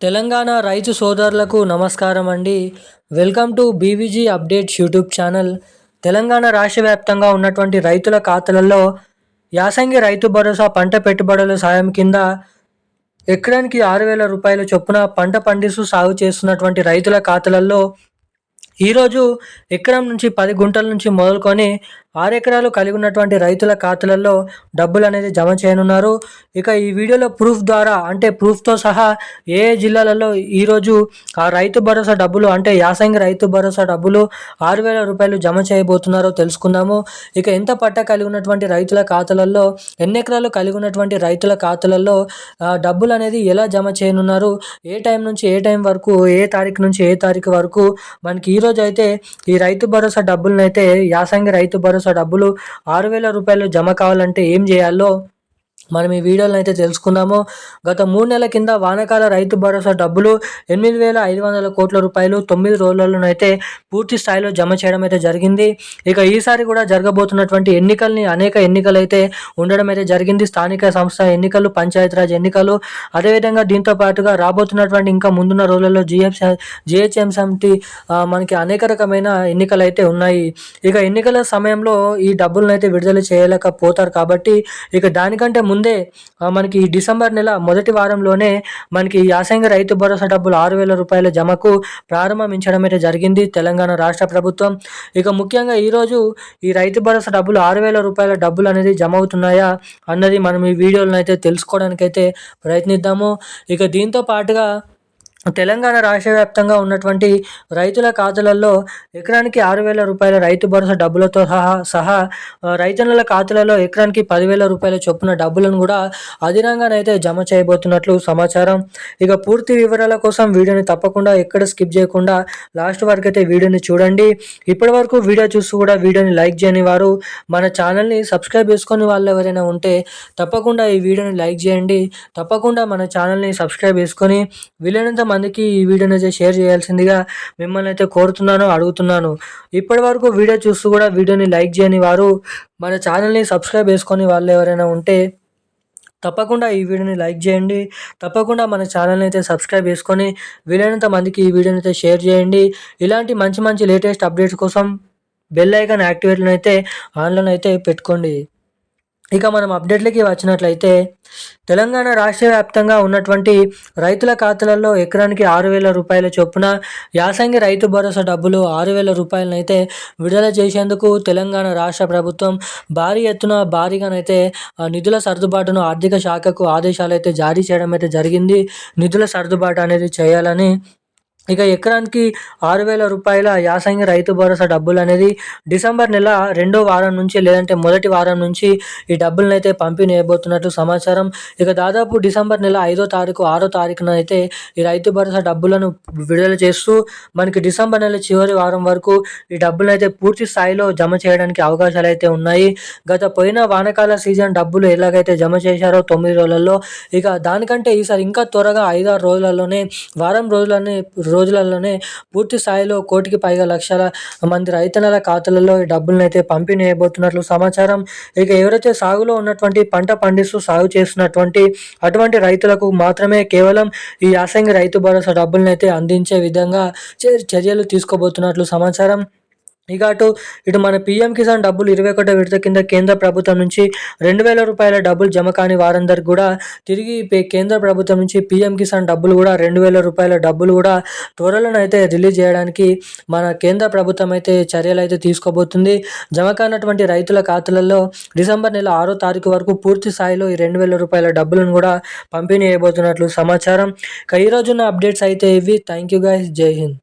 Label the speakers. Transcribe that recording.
Speaker 1: తెలంగాణ రైతు సోదరులకు నమస్కారం అండి. Welcome to BVG updates YouTube channel. Telangana రాష్ట్ర వ్యాప్తంగా ఉన్నటువంటి రైతుల ఖాతాలలో యాసంగి రైతు భరోసా పంట పెట్టుబడుల సాయం కింద ఎకరానికి ఆరు వేల రూపాయల చొప్పున పంట పండిస్తూ సాగు చేస్తున్నటువంటి రైతుల ఖాతాలలో ఈరోజు ఎకరం నుంచి పది గుంటల నుంచి మొదలుకొని ఆరు ఎకరాలు కలిగి ఉన్నటువంటి రైతుల ఖాతాలలో డబ్బులు అనేది జమ చేయనున్నారు. ఇక ఈ వీడియోలో ప్రూఫ్ ద్వారా అంటే ప్రూఫ్తో సహా ఏ ఏ జిల్లాలలో ఈరోజు ఆ రైతు భరోసా డబ్బులు అంటే యాసంగి రైతు భరోసా డబ్బులు ఆరు వేల రూపాయలు జమ చేయబోతున్నారో తెలుసుకుందాము. ఇక ఎంత పట్ట కలిగి ఉన్నటువంటి రైతుల ఖాతాలలో ఎన్ని ఎకరాలు కలిగి ఉన్నటువంటి రైతుల ఖాతాలలో డబ్బులు అనేది ఎలా జమ చేయనున్నారు? ఏ టైం నుంచి ఏ టైం వరకు ఏ తారీఖు నుంచి ఏ తారీఖు వరకు మనకి ఈరోజు అయితే ఈ రైతు భరోసా డబ్బులను అయితే యాసంగి రైతు భరోసా డబ్బులు ఆరు వేల రూపాయలు జమ కావాలంటే ఏం చేయాలో మనం ఈ వీడియోలో అయితే తెలుసుకుందాము. గత మూడు నెలల కింద వానకాల రైతు భరోసా డబ్బులు ఎనిమిది వేల ఐదు వందల కోట్ల రూపాయలు తొమ్మిది రోజులలోనైతే పూర్తి స్థాయిలో జమ చేయడం అయితే జరిగింది. ఇక ఈసారి కూడా జరగబోతున్నటువంటి ఎన్నికల్ని అనేక ఎన్నికలు అయితే ఉండడం అయితే జరిగింది. స్థానిక సంస్థ ఎన్నికలు పంచాయతీరాజ్ ఎన్నికలు అదేవిధంగా దీంతో పాటుగా రాబోతున్నటువంటి ఇంకా ముందున్న రోజులలో జిఎఫ్ జిహెచ్ఎంసీ మనకి అనేక రకమైన ఎన్నికలు అయితే ఉన్నాయి. ఇక ఎన్నికల సమయంలో ఈ డబ్బులను అయితే విడుదల చేయలేకపోతారు కాబట్టి ఇక దానికంటే ముందు ముందే మనకి డిసెంబర్ నెల మొదటి వారంలోనే మనకి యాసంగి రైతు భరోసా డబ్బులు ఆరు వేల రూపాయల జమకు ప్రారంభించడం అయితే జరిగింది తెలంగాణ రాష్ట్ర ప్రభుత్వం. ఇక ముఖ్యంగా ఈరోజు ఈ రైతు భరోసా డబ్బులు ఆరు వేల రూపాయల డబ్బులు అనేది జమ అవుతున్నాయా అన్నది మనం ఈ వీడియోలను అయితే తెలుసుకోవడానికైతే ప్రయత్నిద్దాము. ఇక దీంతో పాటుగా తెలంగాణ రాష్ట్ర వ్యాప్తంగా ఉన్నటువంటి రైతుల ఖాతాలలో ఎకరానికి ఆరు వేల రూపాయల రైతు భరోసా డబ్బులతో సహా సహా రైతన్నుల ఖాతాలలో ఎకరానికి పదివేల రూపాయల చొప్పున డబ్బులను కూడా అధినంగానైతే జమ చేయబోతున్నట్లు సమాచారం. ఇక పూర్తి వివరాల కోసం వీడియోని తప్పకుండా ఎక్కడ స్కిప్ చేయకుండా లాస్ట్ వరకు అయితే వీడియోని చూడండి. ఇప్పటి వరకు వీడియో చూస్తూ కూడా వీడియోని లైక్ చేయని వారు మన ఛానల్ని సబ్స్క్రైబ్ చేసుకొని వాళ్ళు ఎవరైనా ఉంటే తప్పకుండా ఈ వీడియోని లైక్ చేయండి. తప్పకుండా మన ఛానల్ని సబ్స్క్రైబ్ చేసుకొని వీలైనంత మందికి ఈ వీడియోని అయితే షేర్ చేయాల్సిందిగా మిమ్మల్ని అయితే కోరుతున్నాను అడుగుతున్నాను. ఇప్పటి వరకు వీడియో చూస్తూ కూడా వీడియోని లైక్ చేయని వారు మన ఛానల్ని సబ్స్క్రైబ్ చేసుకొని వాళ్ళు ఎవరైనా ఉంటే తప్పకుండా ఈ వీడియోని లైక్ చేయండి. తప్పకుండా మన ఛానల్ని అయితే సబ్స్క్రైబ్ చేసుకొని వీలైనంత మందికి ఈ వీడియోని అయితే షేర్ చేయండి. ఇలాంటి మంచి మంచి లేటెస్ట్ అప్డేట్స్ కోసం బెల్ ఐకాన్ యాక్టివేట్లను అయితే ఆన్లైన్ అయితే పెట్టుకోండి. ఇక మనం అప్డేట్లకి వచ్చినట్లయితే తెలంగాణ రాష్ట్ర వ్యాప్తంగా ఉన్నటువంటి రైతుల ఖాతాలలో ఎకరానికి ఆరు వేల రూపాయల చొప్పున యాసంగి రైతు భరోసా డబ్బులు ఆరు వేల రూపాయలనైతే విడుదల చేసేందుకు తెలంగాణ రాష్ట్ర ప్రభుత్వం భారీ ఎత్తున భారీగానైతే నిధుల సర్దుబాటును ఆర్థిక శాఖకు ఆదేశాలు అయితే జారీ చేయడం అయితే జరిగింది. నిధుల సర్దుబాటు అనేది చేయాలని ఇక ఎకరానికి ఆరు వేల రూపాయల యాసంగి రైతు భరోసా డబ్బులు అనేది డిసెంబర్ నెల రెండో వారం నుంచి లేదంటే మొదటి వారం నుంచి ఈ డబ్బులను అయితే పంపిణీ అయిపోతున్నట్టు సమాచారం. ఇక దాదాపు డిసెంబర్ నెల ఐదో తారీఖు ఆరో తారీఖున అయితే ఈ రైతు భరోసా డబ్బులను విడుదల చేస్తూ మనకి డిసెంబర్ నెల చివరి వారం వరకు ఈ డబ్బులను అయితే పూర్తి స్థాయిలో జమ చేయడానికి అవకాశాలు అయితే ఉన్నాయి. గత పోయిన వానకాల సీజన్ డబ్బులు ఎలాగైతే జమ చేశారో తొమ్మిది రోజులలో ఇక దానికంటే ఈసారి ఇంకా త్వరగా ఐదారు రోజులలోనే వారం రోజులనే రోజులలోనే పూర్తి స్థాయిలో కోటికి పైగా లక్షల మంది రైతన్నల ఖాతాలలో ఈ డబ్బులను అయితే పంపిణీ అయిపోతున్నట్లు సమాచారం. ఇక ఎవరైతే సాగులో ఉన్నటువంటి పంట పండిస్తూ సాగు చేస్తున్నటువంటి అటువంటి రైతులకు మాత్రమే కేవలం ఈ యాసంగి రైతు భరోసా డబ్బులను అయితే అందించే విధంగా చర్యలు తీసుకోబోతున్నట్లు సమాచారం. ఇక అటు ఇటు మన పీఎం కిసాన్ డబ్బులు ఇరవై ఒకటో విడత కింద కేంద్ర ప్రభుత్వం నుంచి రెండు వేల రూపాయల డబ్బులు జమ కాని వారందరికి కూడా తిరిగి కేంద్ర ప్రభుత్వం నుంచి పీఎం కిసాన్ డబ్బులు కూడా రెండు వేల రూపాయల డబ్బులు కూడా త్వరలోనైతే అయితే రిలీజ్ చేయడానికి మన కేంద్ర ప్రభుత్వం అయితే చర్యలు అయితే తీసుకోబోతుంది. జమ కానటువంటి రైతుల ఖాతాలలో డిసెంబర్ నెల ఆరో తారీఖు వరకు పూర్తి స్థాయిలో ఈ రెండు వేల రూపాయల డబ్బులను కూడా పంపిణీ చేయబోతున్నట్లు సమాచారం. ఇక ఈరోజున్న అప్డేట్స్ అయితే ఇవి. థ్యాంక్ యూ గైస్ జై హింద్.